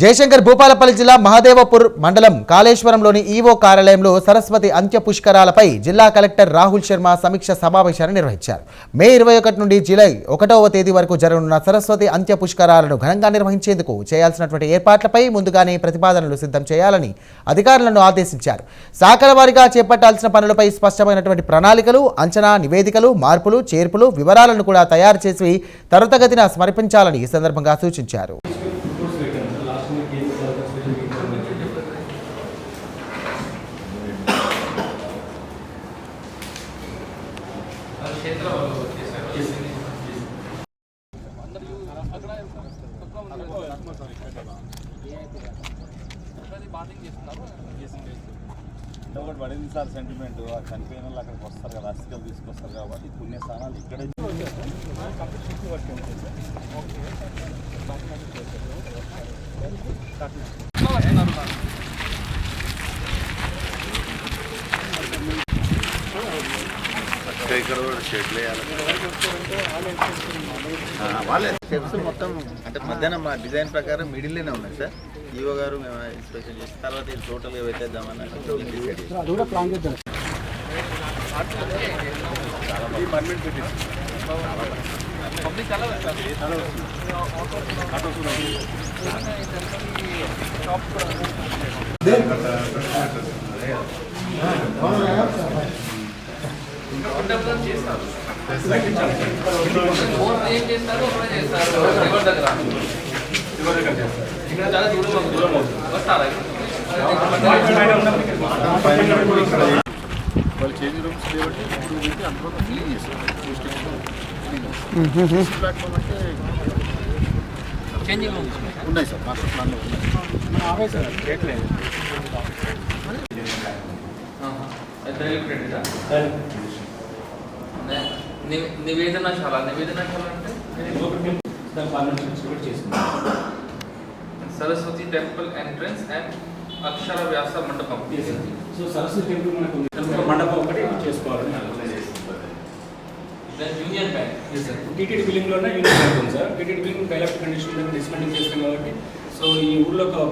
జయశంకర్ భూపాలపల్లి జిల్లా మహదేవపూర్ మండలం కాళేశ్వరంలోని ఈవో కార్యాలయంలో సరస్వతి అంత్య పుష్కరాలపై జిల్లా కలెక్టర్ రాహుల్ శర్మ సమీక్ష సమావేశాన్ని నిర్వహించారు. మే ఇరవై ఒకటి నుండి జూలై ఒకటవ తేదీ వరకు జరగనున్న సరస్వతి అంత్య పుష్కరాలను ఘనంగా నిర్వహించేందుకు చేయాల్సినటువంటి ఏర్పాట్లపై ముందుగానే ప్రతిపాదనలు సిద్ధం చేయాలని అధికారులను ఆదేశించారు. శాఖల వారిగా చేపట్టాల్సిన పనులపై స్పష్టమైనటువంటి ప్రణాళికలు అంచనా నివేదికలు మార్పులు చేర్పులు వివరాలను కూడా తయారు చేసి త్వరితగతిన సమర్పించాలని ఈ సందర్భంగా సూచించారు అంటే ఒకటి పడింది సార్ సెంటిమెంట్ ఆ చనిపోయిన వాళ్ళు అక్కడికి వస్తారు కదా అస్థికలు తీసుకొస్తారు కాబట్టి పుణ్యస్థానాలు ఇక్కడే ఇక్కడ కూడా షెడ్లు వాళ్ళే. స్టెప్స్ మొత్తం అంటే మధ్యాహ్నం మా డిజైన్ ప్రకారం మిడిల్లోనే ఉన్నాయి సార్. ఈవో గారు మేము ఇన్స్పెక్షన్ చేసి తర్వాత ఇది టోటల్గా పెట్టేద్దామని డిసైడ్ చేసాం. ఏం చేస్తారు ఒకటే చేస్తారు ఎవరి దగ్గర ఇక్కడ చాలా దూరం దూరం అవుతుంది వస్తారా వాళ్ళు చేంజ్ రూమ్స్ కాబట్టి ఇప్పుడు పెట్టి అందులో క్లీన్ చేస్తారు ప్లాట్ఫామ్ అంటే చేంజింగ్ రూమ్స్ ఉన్నాయి సార్ మాస్టర్ ప్లాన్లో ఉన్నాయి నివేదనశాల. నివేదనశాల అంటే? సరస్వతి టెంపుల్ ఎంట్రన్స్ అండ్ అక్షర వ్యాస మండపం. సో సరస్వతి టెంపుల్ మనకు. మండపం ఒకటి చేసుకోవాలని then union bank TTD unit bank ఉంది సార్ టీటీడీ బిల్డింగ్ డైలెక్ట్ కండిషన్ డిస్మెంటింగ్ చేస్తాం కాబట్టి సో ఈ ఊర్లో ఒక